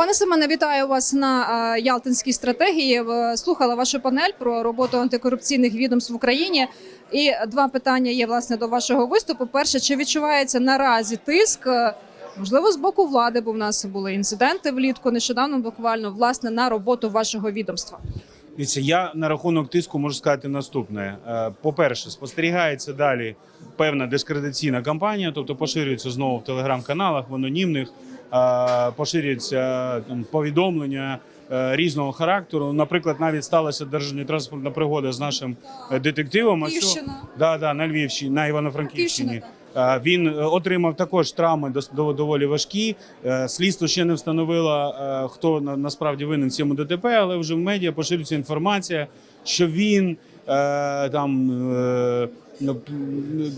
Пане Семене, вітаю вас на Ялтинській стратегії. Слухала вашу панель про роботу антикорупційних відомств в Україні. І два питання є власне до вашого виступу. Перше, чи відчувається наразі тиск? Можливо, з боку влади, бо в нас були інциденти влітку нещодавно, буквально власне на роботу вашого відомства. Дивіться, я на рахунок тиску можу сказати наступне: Е, по-перше, спостерігається далі певна дискредитаційна кампанія, тобто поширюється знову в телеграм-каналах, в анонімних, е, поширюються там, повідомлення. е, Різного характеру, наприклад, навіть сталася державна транспортна пригода з нашим е, детективом. а цього- Да, да, на Львівщині, на Івано-Франківщині. Е, Він е, отримав також травми доволі важкі. Е, Слідство ще не встановило, хто насправді винен цьому ДТП, але вже в медіа поширюється інформація, що він там. Ну,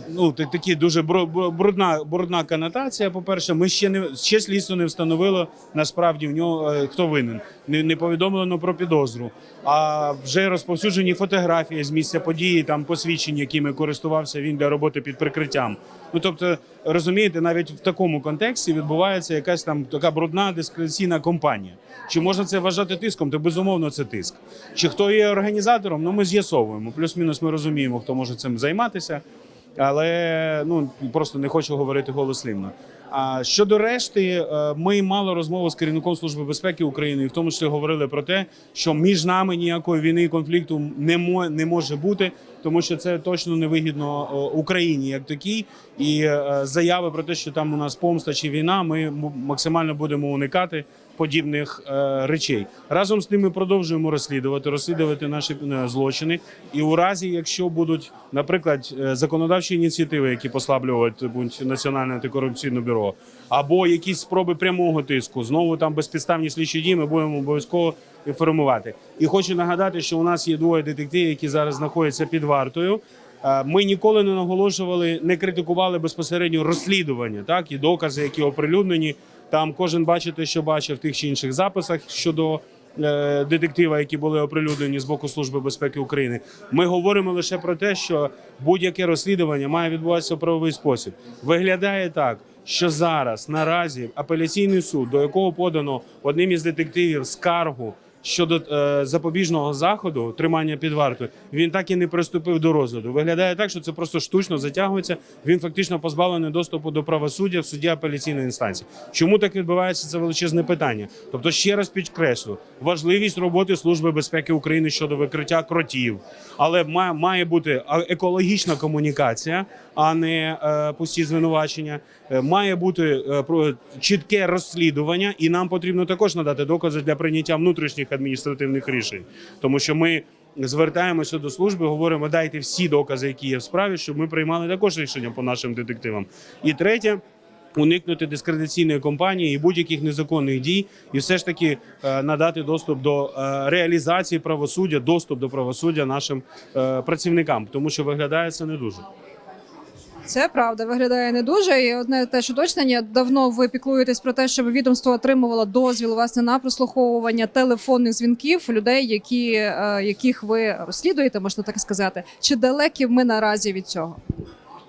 ну, такі дуже брудна, брудна конотація. По-перше, ми ще не ще слідство не встановило насправді в нього е, хто винен. Не, не повідомлено про підозру. А вже розповсюджені фотографії з місця події, там посвідчення, якими користувався він для роботи під прикриттям. Ну тобто, розумієте, навіть в такому контексті відбувається якась там така брудна дискредитаційна кампанія. Чи можна це вважати тиском? То безумовно це тиск. Чи хто є організатором? Ну ми з'ясовуємо. Плюс-мінус ми розуміємо, хто може цим займатися. Але ну просто не хочу говорити голослівно. А щодо решти, е, ми мали розмову з керівником служби безпеки України, і в тому числі говорили про те, що між нами ніякої війни і конфлікту не може бути, тому що це точно невигідно е, Україні як такій. І е, заяви про те, що там у нас помста чи війна, ми максимально будемо уникати подібних е, речей. Разом з тим ми продовжуємо розслідувати, розслідувати наші злочини. І у разі, якщо будуть, наприклад, законодавчі ініціативи, які послаблюватимуть національне антикорупційне бюро, або якісь спроби прямого тиску, знову там безпідставні слідчі дії, ми будемо обов'язково інформувати. І хочу нагадати, що у нас є двоє детективів, які зараз знаходяться під вартою. Е, Ми ніколи не наголошували, не критикували безпосередньо розслідування, так і докази, які оприлюднені. Там кожен бачите, що бачив в тих чи інших записах щодо е, детектива, які були оприлюднені з боку Служби безпеки України. Ми говоримо лише про те, що будь-яке розслідування має відбуватися в правовий спосіб. Виглядає так, що зараз наразі апеляційний суд, до якого подано одним із детективів скаргу щодо е, запобіжного заходу тримання під вартою, він так і не приступив до розгляду. Виглядає так, що це просто штучно затягується. Він фактично позбавлений доступу до правосуддя в суді апеляційної інстанції. Чому так відбувається? Це величезне питання. Тобто, ще раз підкреслю важливість роботи Служби безпеки України щодо викриття кротів, але має, має бути екологічна комунікація, а не е, пусті звинувачення. Е, Має бути е, чітке розслідування, і нам потрібно також надати докази для прийняття внутрішніх адміністративних рішень, тому що ми. Звертаємося до служби, говоримо, дайте всі докази, які є в справі, щоб ми приймали також рішення по нашим детективам. І третє, уникнути дискредитаційної кампанії і будь-яких незаконних дій, і все ж таки е, надати доступ до е, реалізації правосуддя, доступ до правосуддя нашим е, працівникам, тому що виглядає це не дуже. Це правда виглядає не дуже. І одне те теж уточнення. Давно ви піклуєтесь про те, щоб відомство отримувало дозвіл власне на прослуховування телефонних дзвінків людей, які е, яких ви розслідуєте, можна так сказати. Чи далекі ми наразі від цього?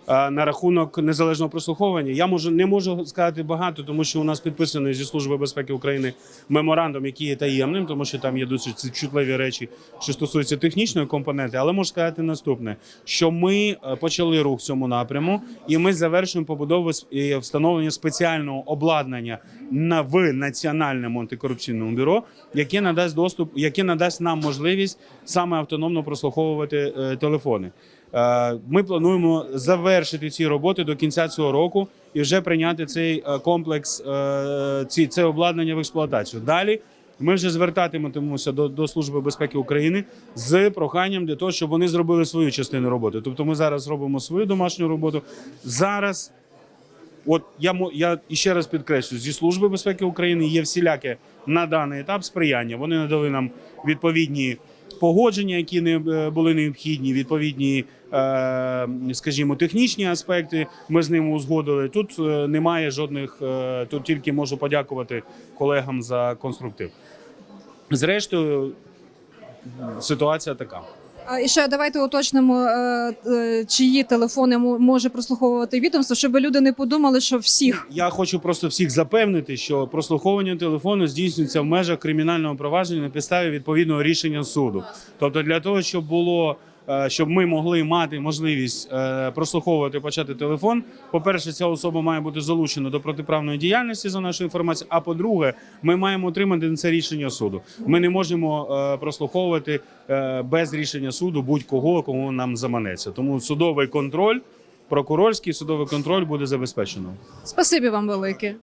Е, На рахунок незалежного прослуховування я можу не можу сказати багато, тому що у нас підписаний зі служби безпеки України меморандум, який є таємним, тому що там є досить чутливі речі, що стосуються технічної компоненти. Але можу сказати наступне: що ми е, почали рух в цьому напряму, і ми завершуємо побудову і встановлення спеціального обладнання на в національному антикорупційному бюро, яке надасть доступ, яке надасть нам можливість саме автономно прослуховувати е, телефони. Е, Ми плануємо завершити ці роботи до кінця цього року і вже прийняти цей е, комплекс, е, ці це обладнання в експлуатацію. Далі ми вже звертатимемося до, до Служби безпеки України з проханням для того, щоб вони зробили свою частину роботи. Тобто, ми зараз робимо свою домашню роботу. Зараз, от я я іще раз підкреслю, зі Служби безпеки України є всіляке на даний етап сприяння. Вони надали нам відповідні погодження, які не е, були необхідні, відповідні, е, скажімо, технічні аспекти. Ми з ним узгодили. Тут е, немає жодних. Тут тільки можу подякувати колегам за конструктив. Зрештою, ситуація така. І ще давайте уточнимо, е, е, чиї телефони мо- може прослуховувати відомство, щоб люди не подумали, що всіх. Я хочу просто всіх запевнити, що прослуховування телефону здійснюється в межах кримінального провадження на підставі відповідного рішення суду. Тобто, для того, щоб було щоб ми могли мати можливість е, прослуховувати почати телефон. По-перше, ця особа має бути залучена до протиправної діяльності за нашою інформацією. А по-друге, ми маємо отримати на це рішення суду. Ми не можемо е, прослуховувати е, без рішення суду будь-кого, кого нам заманеться. Тому судовий контроль, прокурорський судовий контроль буде забезпечено. Спасибі вам велике.